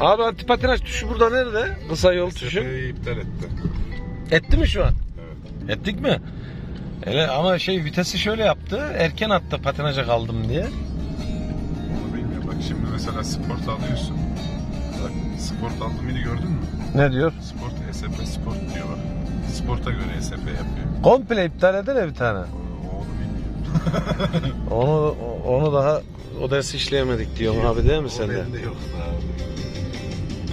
Abi antipatinaj tuşu burada nerede? Kısa yol tuşu. SP'yi iptal etti. Etti mi şu an? Evet. Ettik mi? Hele ama şey vitesi şöyle yaptı. Erken attı patinaja kaldım diye. Onu bilmiyorum. Bak şimdi mesela sport alıyorsun. Bak sport aldım mıydı gördün mü? Ne diyor? Sport, SP sport diyor bak. Sporta göre SP yapıyor. Komple iptal eder bir tane. O- Onu bilmiyorum. Onu onu daha o dersi işleyemedik diyorum abi değil mi O de? bende yok abi.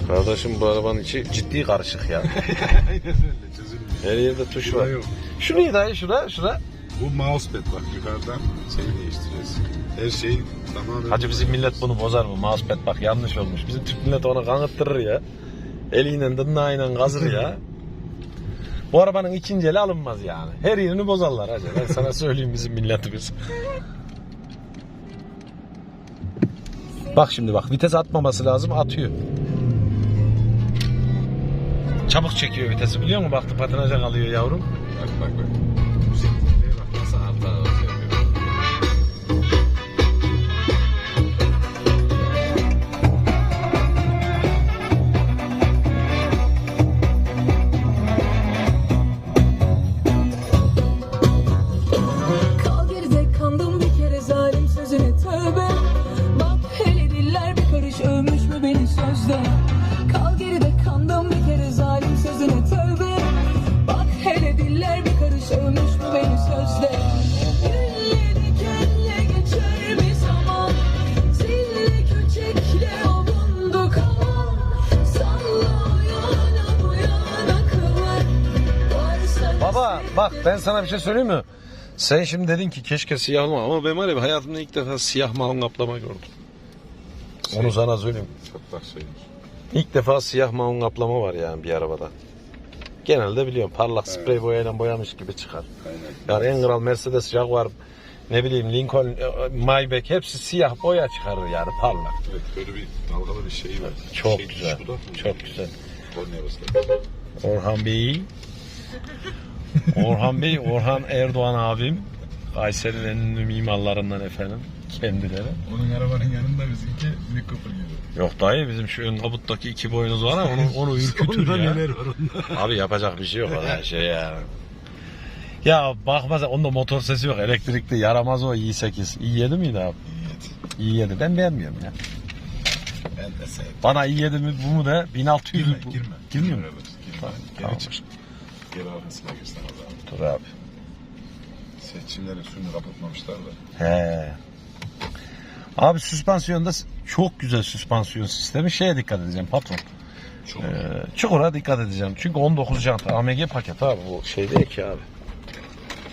Kardeşim bu arabanın içi ciddi karışık ya. Aynen öyle çözülmüyor. Her yerde tuş var. Burada yok. Şu niye dayı şura şura? Bu mousepad bak yukarıdan şeyi değiştiriyorsun. Her şey tamamen... Hacı bizim millet bunu bozar mı? Mousepad bak yanlış olmuş. Bizim Türk millet onu kanıttırır ya. Eliyle tırnağıyla kazır ya. Bu arabanın ikinci eli alınmaz yani. Her yerini bozarlar hacı. Ben sana söyleyeyim bizim milletimiz. Bak şimdi bak vites atmaması lazım atıyor. Çabuk çekiyor vitesi biliyor musun? Baktı patinaja kalıyor yavrum. Bak bak bak. Diller bir karış övmüş mü beni sözde Gülle dikenle geçer bir zaman Zille köçekle avunduk ama Salla yana bu yana kıvır Varsa Baba bak ben sana bir şey söyleyeyim mi? Sen şimdi dedin ki keşke siyah mal ama ben var ya hayatımda ilk defa siyah malın kaplama gördüm. Onu sana söyleyeyim. Şeymiş. İlk defa siyah maun kaplama var yani bir arabada. Genelde biliyorum parlak sprey boyayla boyamış gibi çıkar. Aynen. Yani en kral Mercedes, Jaguar, ne bileyim Lincoln, e, Maybach hepsi siyah boya çıkarır yani parlak. Evet böyle bir dalgalı bir şey var. Çok şey, güzel. Çok güzel. Orhan Bey. Orhan Bey, Orhan Erdoğan abim. Kayseri'nin ünlü mimarlarından efendim. Kendileri. Onun arabanın yanında bizimki Mini Cooper gibi. Yok dayı bizim şu ön kaputtaki iki boynuz var ama onu, onu ürkütür ya. neler var onda? Abi yapacak bir şey yok her şey ya. Ya bakma sen onda motor sesi yok. Elektrikli yaramaz o i8. i7 miydi abi? İyi. i7 ben beğenmiyorum ya. Ben de sevdim. Bana i7 mi bu mu de 1600 Girme, bu. girme. Girmiyor mu? Evet, girme. Tamam, Geri tamam. çık. Geri arkasına girsen o zaman. Dur abi. Seçimlerin suyunu kapatmamışlar da. He. Abi süspansiyonda çok güzel süspansiyon sistemi. Şeye dikkat edeceğim patron. Çok. Ee, çukura dikkat edeceğim. Çünkü 19 jant AMG paket abi bu şey değil ki abi.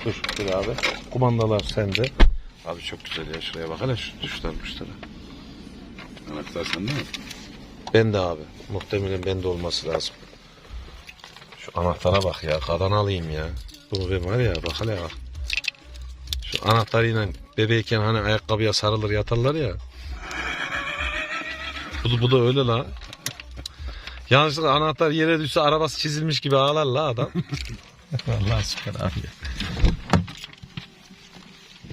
Dur dur abi. Kumandalar sende. Abi çok güzel ya şuraya bak hele şu tuşlar tuşlara. Anahtar sende mi? Ben de abi. Muhtemelen bende olması lazım. Şu anahtara bak ya. Kadan alayım ya. Bunu ben var ya bak hele bak. Şu anahtarıyla bebeğken hani ayakkabıya sarılır yatarlar ya. Bu da, bu da öyle la. Yanlışlıkla anahtar yere düşse arabası çizilmiş gibi ağlar la adam. Vallahi süper abi ya.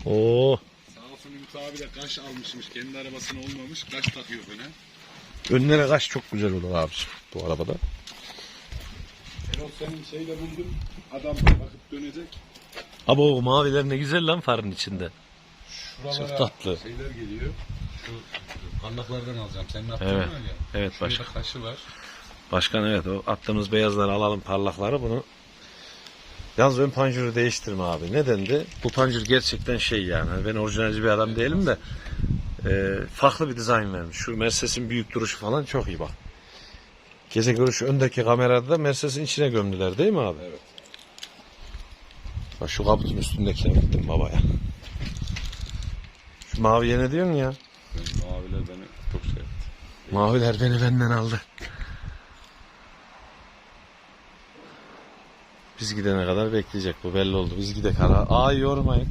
Oo. Sağ olsun Ümit abi de kaş almışmış. Kendi arabasına olmamış. Kaş takıyor böyle. Önlere kaç çok güzel olur abi bu arabada. Erol senin şeyle buldum. Adam bakıp dönecek. Abi o maviler ne güzel lan farın içinde. Şuralara Çok tatlı. şeyler geliyor. Şu parlaklardan alacağım. Senin attığın Evet. var ya. Evet Şurada başkan. kaşı var. Başkan evet o attığımız beyazları alalım parlakları bunu. Yalnız ön panjuru değiştirme abi. Nedendi? Bu panjur gerçekten şey yani. Hani Ben orijinalci bir adam değilim de e, farklı bir dizayn vermiş. Şu Mercedes'in büyük duruşu falan çok iyi bak. Gece görüş öndeki kamerada da Mercedes'in içine gömdüler değil mi abi? Evet. Bak şu kaputun üstündekine gittim babaya. Şu maviye ne diyorsun ya? Ben, maviler beni çok şey yaptı. Maviler beni benden aldı. Biz gidene kadar bekleyecek bu belli oldu. Biz gidek hala. Aa yormayın.